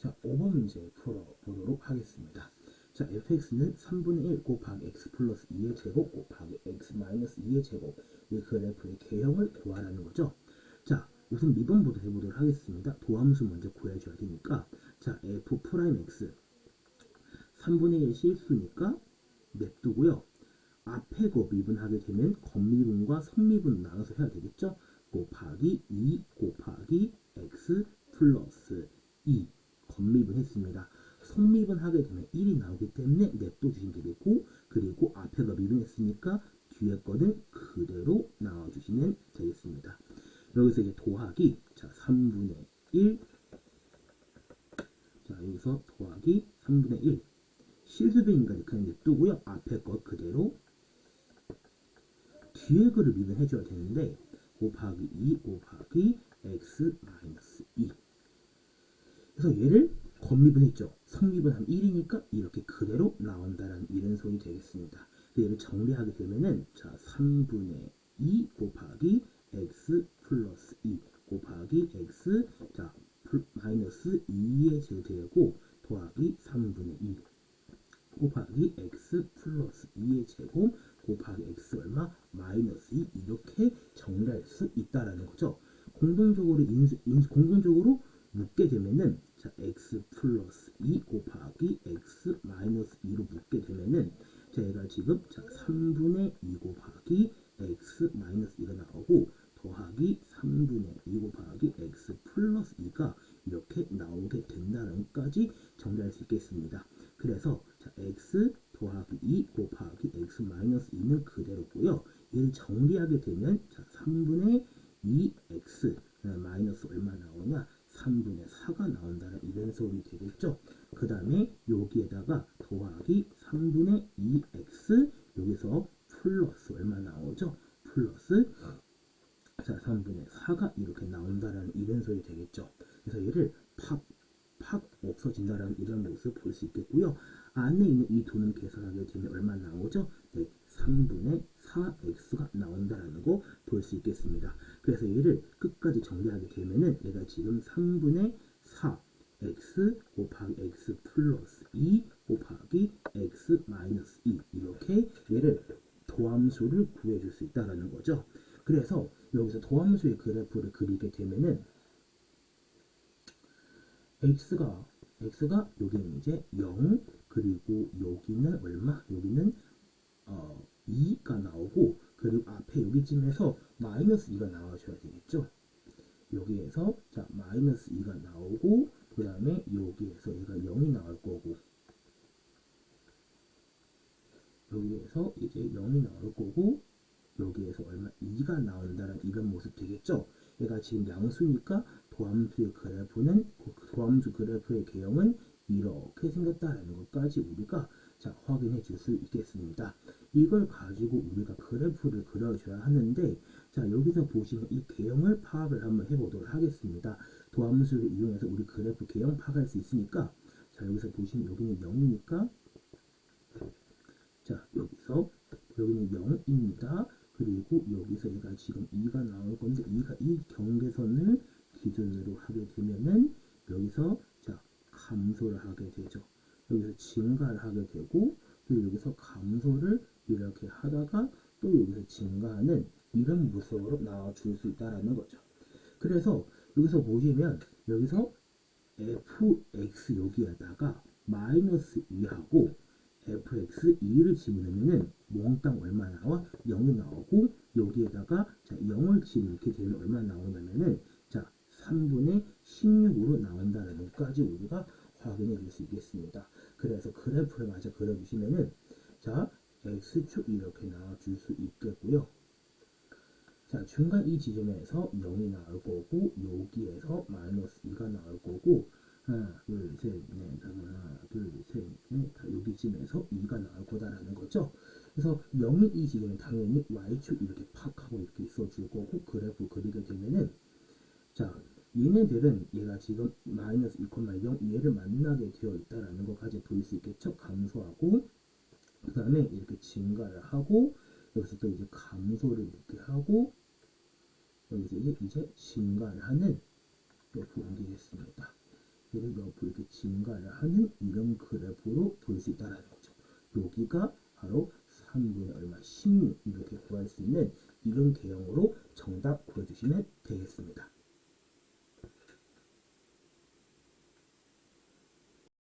자, 5번 문제 풀어보도록 하겠습니다. 자, fx는 3분의 1 곱하기 x 플러스 2의 제곱 곱하기 x 마이너스 2의 제곱 이 그래프의 개형을 구하라는 거죠. 자, 우선 미분부터 해보도록 하겠습니다. 도함수 먼저 구해줘야 되니까 자, f 프라임 x 3분의 1 실수니까 냅두고요. 앞에 거 미분하게 되면 겉미분과 선미분 나눠서 해야 되겠죠? 곱하기 2 곱하기 x 플러스 2 겉미분 했습니다. 속미분 하게 되면 1이 나오기 때문에 냅둬 주시면 되겠고 그리고 앞에 거 미분했으니까 뒤에 거는 그대로 나와주시면 되겠습니다. 여기서 이제 도하기 자 3분의 1 자, 여기서 더하기 3분의 1. 실수배인까지 그냥 냅두고요. 앞에 거 그대로 뒤에 거를 미분해줘야 되는데 곱하기 2 곱하기 x 마이너스 2. 그래서 얘를 겉미분했죠. 성미분하면 1이니까 이렇게 그대로 나온다는 이런 소리 되겠습니다. 얘를 정리하게 되면은 자 3분의 2 곱하기 x 플러스 2 곱하기 x 자 플- 마이너스 2의 제되고 더하기 3분의 2 곱하기 x 플러스 2의 제곱 곱하기 x 얼마 마이너스 2 이렇게 정리할 수 있다라는 거죠. 공동적으로 인수, 인, 공동적으로 묶게 되면은 자 x 플러스 2 곱하기 x 마이너스 2로 묶게 되면은 자 얘가 지금 자 3분의 2 곱하기 x 마이너스 2가 나오고 더하기 3분의 2 곱하기 x 플러스 2가 이렇게 나오게 된다는 것까지 정리할 수 있겠습니다. 그래서 자 x 더하기 2 곱하기 x 마이너스 2는 그대로고요. 얘를 정리하게 되면 자 3분의 2x 마이너스 얼마 나오냐 3분의 4가 나온다는 이런 소리 되겠죠. 그 다음에 여기에다가 더하기 3분의 2x 여기서 플러스 얼마 나오죠? 플러스 자 3분의 4가 이렇게 나온다는 이런 소리 되겠죠. 그래서 얘를 팍, 팍 없어진다는 이런 모습 볼 수 있겠고요. 안에 있는 이 두는 계산하게 되면 얼마 나오죠? 네, 3분의 4x가 나온다는 거 볼 수 있겠습니다. 그래서 얘를 끝까지 정리하게 얘가 지금 3분의 4 x 곱하기 x 플러스 2 곱하기 x 마이너스 2 이렇게 얘를 도함수를 구해줄 수 있다라는 거죠. 그래서 여기서 도함수의 그래프를 그리게 되면은 x가 x가 여기는 이제 0 그리고 여기는 얼마? 여기는 어 2가 나오고 그리고 앞에 여기쯤에서 마이너스 2가 나와줘야 되겠죠. 여기에서 자 마이너스 2가 나오고 그 다음에 여기에서 얘가 0이 나올 거고 여기에서 이제 0이 나올 거고 여기에서 얼마 2가 나온다는 이런 모습 되겠죠. 얘가 지금 양수니까 도함수의 그래프는 그 도함수 그래프의 개형은 이렇게 생겼다라는 것까지 우리가 자 확인해 줄 수 있겠습니다. 이걸 가지고 우리가 그래프를 그려줘야 하는데 자 여기서 보시면 이 개형을 파악을 한번 해보도록 하겠습니다. 도함수를 이용해서 우리 그래프 개형 파악할 수 있으니까 자 여기서 보시면 여기는 0이니까 자 여기서 여기는 0입니다. 그리고 여기서 얘가 지금 2가 나올 건데 2가 이 경계선을 기준으로 하게 되면은 여기서 자 감소를 하게 되죠. 여기서 증가를 하게 되고 또 여기서 감소를 이렇게 하다가 또 여기서 증가하는 이런 모습으로 나와줄 수 있다라는 거죠. 그래서 여기서 보시면 여기서 fx 여기에다가 마이너스 2하고 fx 2를 집어넣으면은 몽땅 얼마 나와? 0이 나오고 여기에다가 자 0을 집어넣게 되면 얼마 나오냐면은 자 3분의 16으로 나온다는 것까지 우리가 확인해 줄수 있겠습니다. 그래서 그래프를 마저 그려주시면은 자 x축 이렇게 나와줄 수 있겠고요. 자 중간 이 지점에서 0이 나올 거고 여기에서 마이너스 2가 나올 거고 하나 둘 셋 넷 다섯 하나 둘 셋 넷 다 여기쯤에서 2가 나올 거다라는 거죠. 그래서 0이 이 지점에 당연히 y축 이렇게 팍 하고 이렇게 있어줄 거고 그래프 그리게 되면은 자 얘네들은 얘가 지금 마이너스 2,0 얘를 만나게 되어 있다라는 것까지 볼수 있겠죠. 감소하고 그 다음에 이렇게 증가를 하고 여기서 또 이제 감소를 이렇게 하고 여기서 이제 이제 증가를 하는 또 보기겠습니다. 얘를 옆으로 이렇게 증가를 하는 이런 그래프로 볼 수 있다는 거죠. 여기가 바로 3분의 얼마 16 이렇게 구할 수 있는 이런 개형으로 정답 구해주시면 되겠습니다.